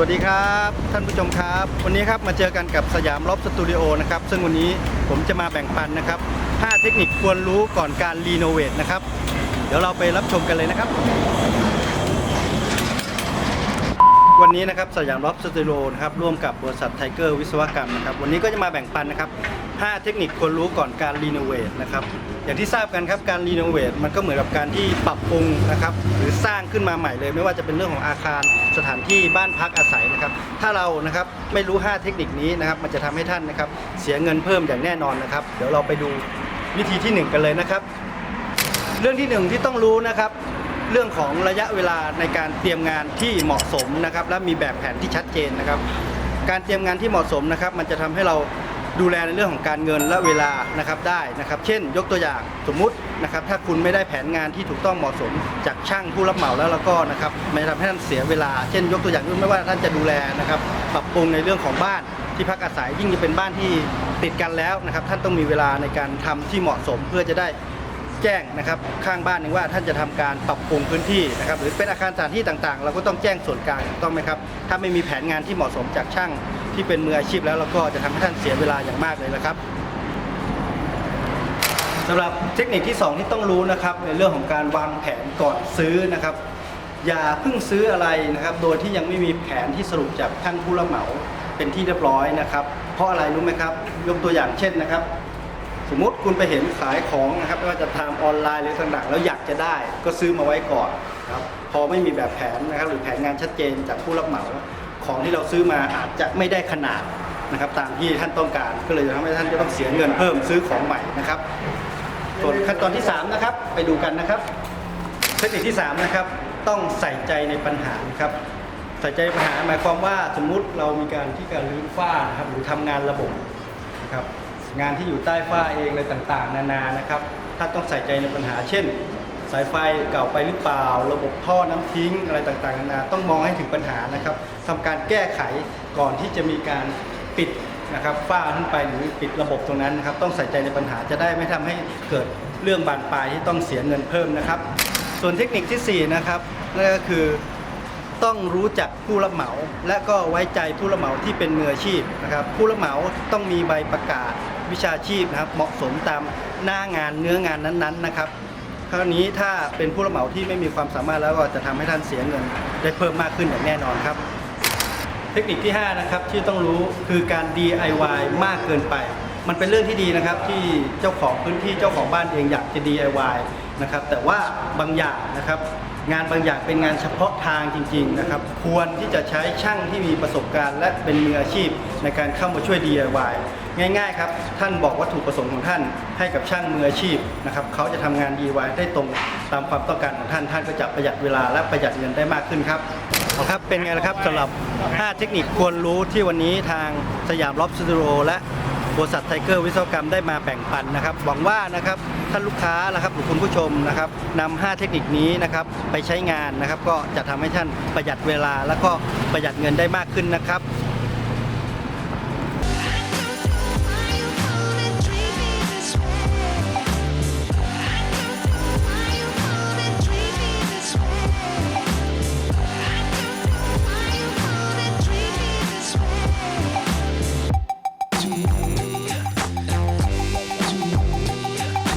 วัสดีครับ ท่านผู้ชมครับ วันนี้ครับมาเจอกันกับสยามล็อบสตูดิโอนะครับ ซึ่งวันนี้ผมจะมาแบ่งปันนะครับ 5 เทคนิคควรรู้ก่อนการรีโนเวทนะครับ เดี๋ยวเราไปรับชมกันเลยนะครับ วันนี้นะครับสยามล็อบสตูดิโอนะครับร่วมกับบริษัทไทเกอร์วิศวกรรมนะครับวันนี้ก็จะมาแบ่งปันนะครับ 5 เทคนิคควรรู้ก่อนการรีโนเวทนะครับอย่างที่ทราบกันครับการรีโนเวทมันก็เหมือนกับการที่ปรับปรุงนะครับหรือสร้างขึ้นมาใหม่เลย ไม่ว่าจะเป็นเรื่องของอาคารสถานที่บ้านพักอาศัยนะครับ ถ้าเรานะครับไม่รู้ 5 เทคนิคนี้นะครับมันจะทำให้ท่านนะครับเสียเงินเพิ่มอย่างแน่นอนนะครับ เดี๋ยวเราไปดูวิธีที่หนึ่งกันเลยนะครับ เรื่องที่หนึ่งที่ต้องรู้นะครับ เรื่องของระยะเวลาในการเตรียมงานที่เหมาะสมนะครับ และมีแบบแผนที่ชัดเจนนะครับ การเตรียมงานที่เหมาะสมนะครับ มันจะทำให้เราดูแลในเรื่องของการเงินและเวลานะครับได้นะครับ เช่น ยกตัวอย่างสมมุตินะครับ ถ้าคุณไม่ได้แผนงานที่ถูกต้องเหมาะสม จากช่างผู้รับเหมาแล้วแล้วก็นะครับมันจะทำให้ท่านเสียเวลา เช่น ยกตัวอย่างไม่ว่าท่านจะดูแลนะครับปรับปรุงในเรื่องของบ้านที่พักอาศัยยิ่งจะเป็นบ้านที่ติดกันแล้วนะครับ ท่านต้องมีเวลาในการทำที่เหมาะสมเพื่อจะได้ แจ้งนะครับข้างบ้านหนึ่งว่าท่านจะทำการปรับปรุงพื้นที่นะครับหรือเป็นอาคารสถานที่ต่างๆ เราก็ต้องแจ้งส่วนกลางถูกต้องไหมครับถ้าไม่มีแผนงานที่เหมาะสมจากช่างที่เป็นมืออาชีพแล้วเราก็จะทำให้ท่านเสียเวลาอย่างมากเลยนะครับสำหรับเทคนิคที่ 2 ที่ต้องรู้นะครับในเรื่องของการวางแผนก่อนซื้อนะครับ อย่าเพิ่งซื้ออะไรนะครับ โดยที่ยังไม่มีแผนที่สรุปจากท่านผู้รับเหมาเป็นที่เรียบร้อยนะครับ เพราะอะไรรู้ไหมครับ ยกตัวอย่างเช่นนะครับ สมมติคุณไปเห็นขายของนะครับไม่ว่าจะทำออนไลน์หรือต่างๆแล้วอยากจะได้ ก็ซื้อมาไว้ก่อนครับพอไม่มีแบบแผนนะครับหรือแผนงานชัดเจนจากผู้รับเหมา ของที่เราซื้อมาอาจจะไม่ได้ขนาดนะครับ ตามที่ท่านต้องการก็เลยจะทำให้ท่านจะต้องเสียเงินเพิ่มซื้อของใหม่นะครับส่วนขั้นตอนที่ 3 นะครับ ไปดูกันนะครับเทคนิคที่ 3 นะครับ ต้องใส่ใจในปัญหาครับใส่ใจปัญหาหมายความว่าสมมุติเรามีการที่การรื้อฝ้านะครับหรือทำงานระบบนะครับ งานที่อยู่ใต้ฝ้าเองอะไรต่างๆ นานานะครับถ้านต้องใส่ใจในปัญหา เช่น สายไฟเก่าไปหรือเปล่า ระบบท่อน้ำทิ้งอะไรต่างๆนานาต้องมองให้ถึงปัญหานะครับทำการแก้ไขก่อนที่จะมีการปิดนะครับฝ้าขึ้นไปหรือปิดระบบตรงนั้นนะครับต้องใส่ใจในปัญหาจะได้ไม่ทำให้เกิดเรื่องบานปลายที่ต้องเสียเงินเพิ่มนะครับ ส่วนเทคนิคที่สี่นะครับนั่นก็คือต้องรู้จักผู้รับเหมา และก็ไว้ใจผู้รับเหมาที่เป็นมืออาชีพนะครับผู้รับเหมาต้องมีใบประกาศ วิชาชีพนะครับ เหมาะสมตามหน้างานเนื้องานนั้นๆนะครับคราวนี้ถ้าเป็นผู้รับเหมาที่ไม่มีความสามารถแล้วก็จะทำให้ท่านเสียเงิน ได้เพิ่มมากขึ้นอย่างแน่นอนครับ เทคนิคที่ 5 นะครับที่ต้องรู้คือการ DIY มากเกินไป มันเป็นเรื่องที่ดีนะครับที่เจ้าของพื้นที่เจ้าของบ้านเองอยากจะ DIY นะครับแต่ว่าบางอย่างนะครับงานบางอย่างเป็นงานเฉพาะทางจริงๆนะครับ ควรที่จะใช้ช่างที่มีประสบการณ์ และเป็นมืออาชีพในการเข้ามาช่วย DIY ง่ายๆครับท่านบอกวัตถุประสงค์ของท่านให้กับช่างมืออาชีพนะครับเขาจะทำงาน DIY ได้ตรงตามความต้องการของท่านท่านก็จะประหยัดเวลาและประหยัดเงินได้มากขึ้นครับเอาครับเป็นไงล่ะครับสำหรับ 5 เทคนิคควรรู้ที่วันนี้ทางสยามล็อบสตูดิโอและบริษัทไทเกอร์วิศวกรรมได้มาแบ่งปันนะครับหวังว่านะครับท่านลูกค้านะครับหรือคุณผู้ชมนะครับนำ5เทคนิคนี้นะครับไปใช้งานนะครับ ก็จะทำให้ท่านประหยัดเวลา แล้วก็ประหยัดเงินได้มากขึ้นนะครับ